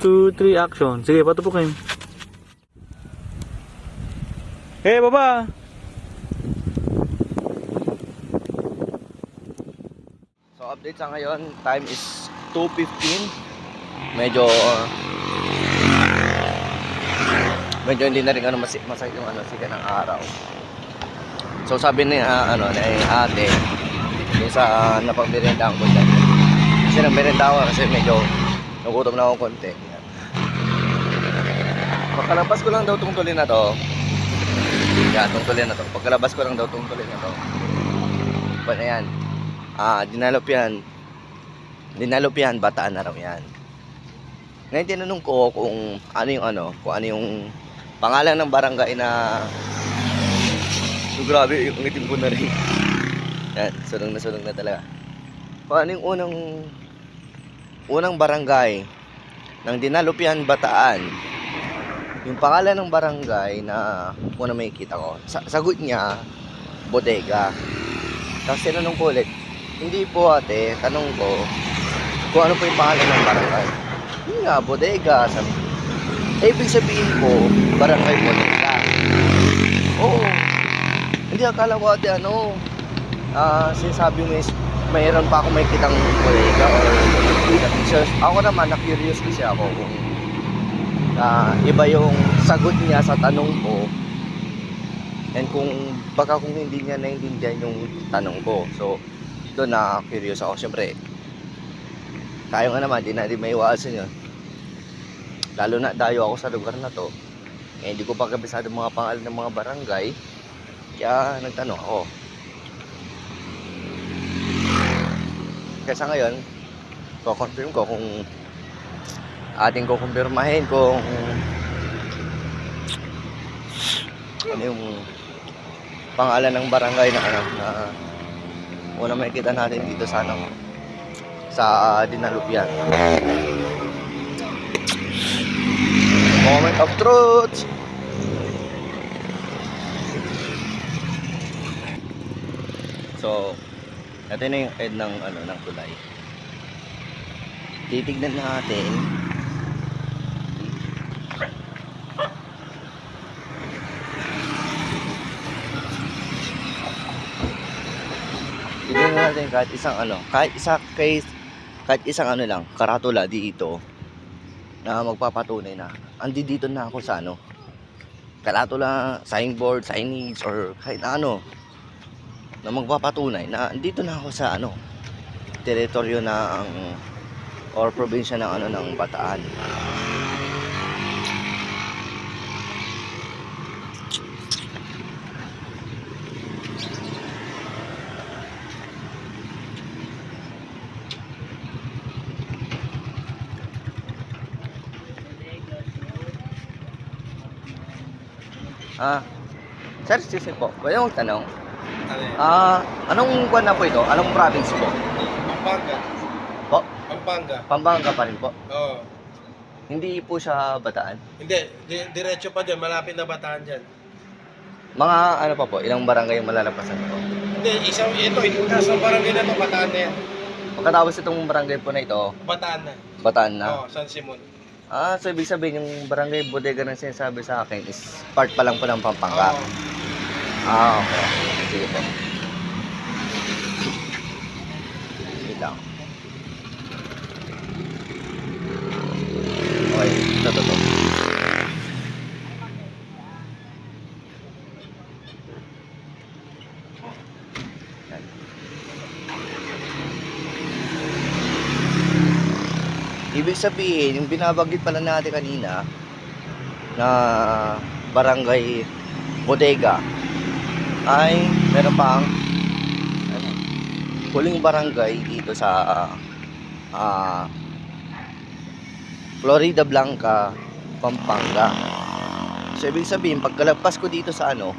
2, 3, action. Sige, patupukin. Hey, baba! So update sa ngayon, time is 2.15. Medyo uh, medyo hindi na rin ano mas masakit yung ano siga ng araw. So sabi ni ah, ano ni ate yung sa uh, napagmerendahan ko dyan. Kasi nang merenda ako kasi medyo nagutom na ako konti. Pagkalabas ko lang daw tong tuloy na to. Yan, tong tuloy na to. Pagkalabas ko lang daw tong tuloy na to. Pa na yan. Ah, dinalop yan. Dinalop yan, bataan na raw yan. Ngayon tinanong ko kung ano yung ano, kung ano yung pangalan ng barangay na so, grabe, yung itim ko na rin. yan, sunong na sunong na talaga. Kung ano yung unang unang barangay ng Dinalupian, Bataan. Yung pangalan ng barangay na una may kita ko, sa sagot niya, Bodega. Tapos tinanong ko ulit, hindi po ate, tanong ko kung ano po yung pangalan ng barangay. Yun nga, bodega. Sabi. Eh, ibig sabihin ko, barangay bodega. Oo. Hindi, akala ko ate, ano, ah, sinasabi mo is, mayroon pa ako may kitang bodega or. Ako naman, na-curious kasi ako kung ah, iba yung sagot niya sa tanong ko and kung baka kung hindi niya naintindihan yung tanong ko. So, doon na curious ako. Siyempre, tayo nga naman, di na di may iwasan yun. Lalo na dayo ako sa lugar na to. Eh, hindi ko pa kabisado mga pangalan ng mga barangay. Kaya nagtanong ako. Kaya sa ngayon, ko-confirm ko kung ating kukumpirmahin kung ano yung pangalan ng barangay na ano na una makikita natin dito sa ano sa Dinalupian. Moment of truth. So, ito na yung end ng ano ng tulay. Titignan natin natin kahit isang ano, kahit isa kay kahit isang ano lang, karatula dito na magpapatunay na andi dito na ako sa ano karatula, signboard, signage or kahit ano na magpapatunay na andito na ako sa ano teritoryo na ang or probinsya ng ano ng Bataan. Ah, sir, excuse me po. Pwede mong tanong? Ano? Ah, anong buwan na po ito? Anong province po? Pampanga. Po? Pampanga. Pampanga pa rin po. Oo. Hindi po siya bataan. Hindi, di, diretso pa dyan. Malapit na bataan dyan. Mga ano pa po, ilang barangay yung malalampasan po. Hindi, isang, ito, nasa barangay na to, bataan na yan. Pagkatapos itong barangay po na ito, Bataan na. bataan na. Oo, San Simon. Ah, so ibig sabihin yung barangay bodega na sinasabi sa akin is part pa lang po ng Pampanga. Oo. Ah, okay. Sige po. Wait lang. Okay, ito, ito, ito. Yan. Ibig sabihin, yung binabanggit pala natin kanina na barangay bodega ay meron pang ano, huling barangay dito sa ah, Florida Blanca, Pampanga. So ibig sabihin, pagkalagpas ko dito sa ano,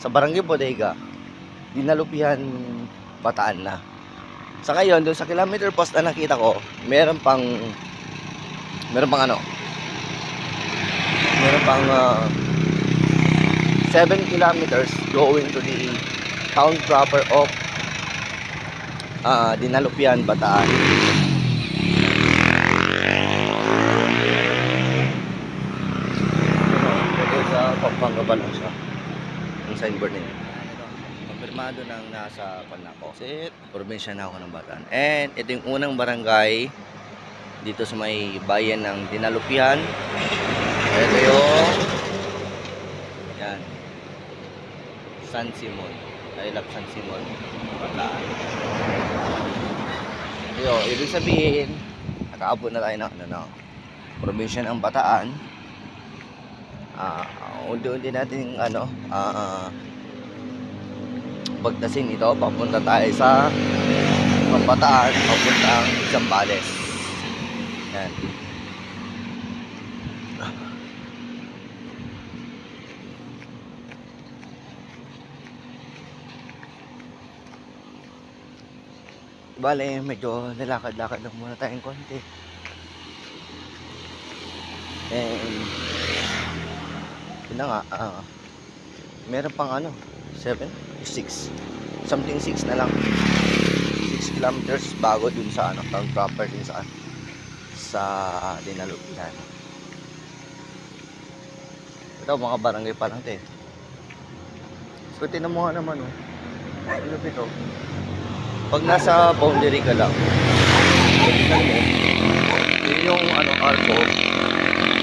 sa barangay bodega, dinalupihan bataan na. Sa ngayon, doon sa kilometer post na nakita ko, meron pang meron pang ano? Meron pang ah, uh, 7 kilometers going to the town proper of uh, Dinalupian, Bataan. Sa Pampanga pa lang siya. Yung signboard na yun konfirmado ng nasa Panako. Kasi probinsya na ako ng Bataan. And ito yung unang barangay dito sa may bayan ng Dinalupian. Ito yung yan. San Simon. Love San Simon. Bataan. Yo, ibig sabihin, nakaabot na tayo ng ano, no? probinsya ng Bataan. Ah, unti-unti natin ano, ah, pagdasin ito, papunta tayo sa Bataan, papuntang Zambales. Yan. Bale, medyo nilakad-lakad lang muna tayong konti. And, yun na nga, ah, meron pang ano, 7, 6, something 6 na lang. 6 kilometers bago dun sa ano, town proper dun sa sa Dinalupian. Ito, mga barangay pa lang, te. So, nga naman, oh. Ano ito? Pag nasa boundary ka lang, tingnan mo, yun yung ano, arco,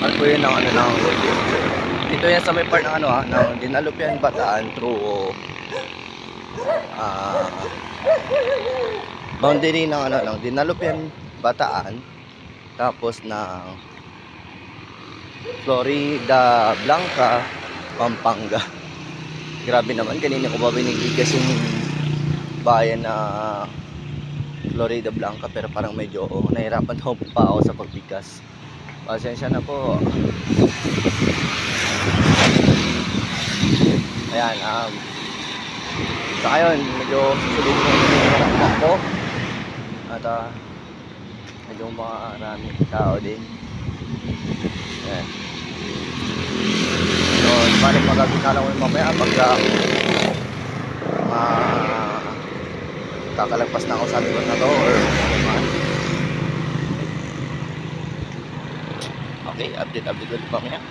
arco yun ng ano ng dito yan sa may part ng ano ha, ng Dinalupian Bataan through ah boundary ng ano ng Dinalupian Bataan tapos ng Florida Blanca Pampanga. Grabe naman kanina ko pa binigay kasi yung bayan na Florida Blanca pero parang medyo oh, nahirapan daw pa ako sa pagbigkas pasensya na po. Ayan, um, sa ngayon, medyo susunod ko yung takbo. At uh, medyo maraming tao din. Ayan. So, balik magagawin na lang yung mamaya pagka uh, kakalagpas na ako sa likod na to or man. Okay, update, update ulit mamaya.